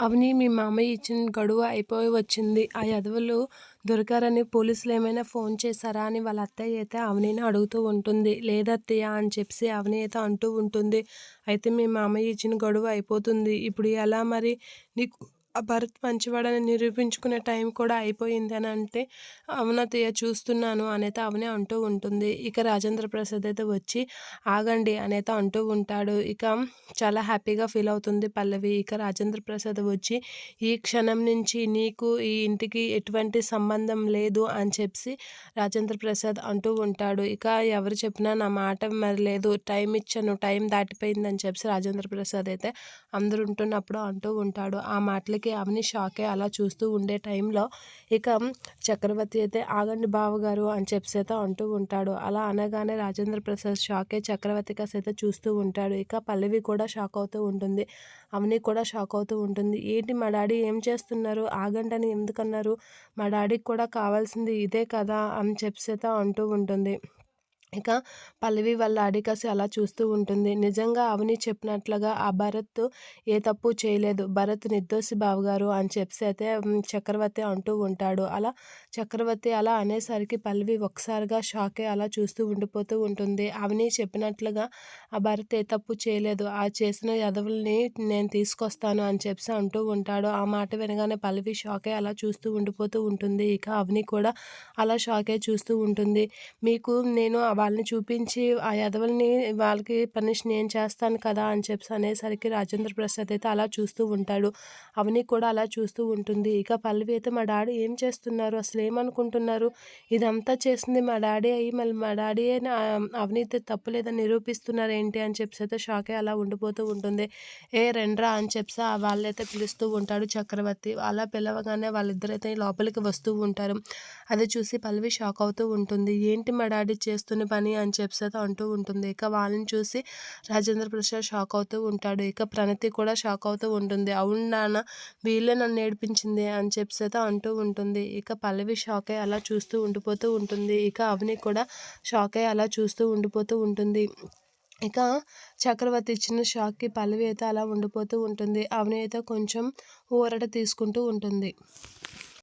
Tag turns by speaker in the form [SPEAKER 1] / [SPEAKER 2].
[SPEAKER 1] అవని మీ మామయ్య ఇచ్చిన గడువు అయిపోయి వచ్చింది. ఆ యదవులు దొరికారని పోలీసులు ఏమైనా ఫోన్ చేశారా అని వాళ్ళ అత్తయ్య అయితే అవనీని అడుగుతూ ఉంటుంది. లేదత్తయ్య అని చెప్పి అవని అయితే అంటూ ఉంటుంది. అయితే మీ మామయ్య ఇచ్చిన గడువు అయిపోతుంది. ఇప్పుడు ఎలా మరి? నీకు భరత్ మంచివాడని నిరూపించుకునే టైం కూడా అయిపోయింది అని అంటే అవునతయ్య చూస్తున్నాను అనేత అవనే అంటూ ఉంటుంది. ఇక రాజేంద్ర ప్రసాద్ అయితే వచ్చి ఆగండి అనేత అంటూ ఉంటాడు. ఇక చాలా హ్యాపీగా ఫీల్ అవుతుంది పల్లవి. ఇక రాజేంద్ర ప్రసాద్ వచ్చి ఈ క్షణం నుంచి నీకు ఈ ఇంటికి ఎటువంటి సంబంధం లేదు అని చెప్పి రాజేంద్ర ప్రసాద్ అంటూ ఉంటాడు. ఇక ఎవరు చెప్పినా నా మాట మరి లేదు టైం ఇచ్చాను టైం దాటిపోయిందని చెప్పి రాజేంద్ర ప్రసాద్ అయితే అందరు ఉంటున్నప్పుడు అంటూ ఉంటాడు. ఆ మాటలకి అందరికీ అవని షాకే అలా చూస్తూ ఉండే టైంలో ఇక చక్రవర్తి అయితే ఆగండి బావగారు అని చెప్పేత అంటూ ఉంటాడు. అలా అనగానే రాజేంద్ర ప్రసాద్ షాకే చక్రవర్తి కాసైతే చూస్తూ ఉంటాడు. ఇక పల్లవి కూడా షాక్ అవుతూ ఉంటుంది. అవని కూడా షాక్ అవుతూ ఉంటుంది. ఏంటి మా డాడీ ఏం చేస్తున్నారు? ఆగండి అని ఎందుకన్నారు? మా డాడీకి కూడా కావాల్సింది ఇదే కదా అని చెప్పేత అంటూ ఉంటుంది. ఇక పల్లవి వాళ్ళ అడికసి అలా చూస్తూ ఉంటుంది. నిజంగా అవని చెప్పినట్లుగా ఆ భరత్ ఏ తప్పు చేయలేదు. భరత్ నిర్దోషి బావగారు అని చెప్పి అయితే చక్రవర్తి అంటూ ఉంటాడు. అలా చక్రవర్తి అలా అనేసరికి పల్లవి ఒకసారిగా షాక్ అలా చూస్తూ ఉండిపోతూ ఉంటుంది. అవని చెప్పినట్లుగా ఆ భరత్ ఏ తప్పు చేయలేదు. ఆ చేసిన యదవుల్ని నేను తీసుకొస్తాను అని చెప్పి అంటూ ఉంటాడు. ఆ మాట వినగానే పల్లవి షాక్ అలా చూస్తూ ఉండిపోతూ ఉంటుంది. ఇక అవని కూడా అలా షాకే చూస్తూ ఉంటుంది. మీకు నేను వాళ్ళని చూపించి ఆ యదవుల్ని వాళ్ళకి పనిష్ నేను చేస్తాను కదా అని చెప్పి అనేసరికి రాజేంద్ర ప్రసాద్ అయితే అలా చూస్తూ ఉంటాడు. అవని కూడా అలా చూస్తూ ఉంటుంది. ఇక పల్లవి అయితే మా డాడీ ఏం చేస్తున్నారు? అసలు ఏమనుకుంటున్నారు? ఇదంతా చేసింది మా డాడీ అయ్యి మళ్ళీ మా డాడీ అవినీతి తప్పులేదని నిరూపిస్తున్నారు ఏంటి అని చెప్పి అయితే షాకే అలా ఉండిపోతూ ఉంటుంది. ఏ రెండ్రా అని చెప్పి వాళ్ళైతే పిలుస్తూ ఉంటాడు చక్రవర్తి. అలా పిలవగానే వాళ్ళిద్దరైతే లోపలికి వస్తూ ఉంటారు. అది చూసి పల్లవి షాక్ అవుతూ ఉంటుంది. ఏంటి మా డాడీ చేస్తున్న పని అని చెప్పి అంటూ ఉంటుంది. ఇక వాళ్ళని చూసి రాజేంద్ర ప్రసాద్ షాక్ అవుతూ ఉంటాడు. ఇక ప్రణతి కూడా షాక్ అవుతూ ఉంటుంది. అవును నాన్న వీళ్ళే నన్ను నేర్పించింది అని చెప్పి అంటూ ఉంటుంది. ఇక పల్లవి షాక్ అయ్యి అలా చూస్తూ ఉండిపోతూ ఉంటుంది. ఇక అవని కూడా షాక్ అయ్యి అలా చూస్తూ ఉండిపోతూ ఉంటుంది. ఇక చక్రవర్తి ఇచ్చిన షాక్కి పల్లవి అయితే అలా ఉండిపోతూ ఉంటుంది. అవని అయితే కొంచెం ఊరట తీసుకుంటూ ఉంటుంది.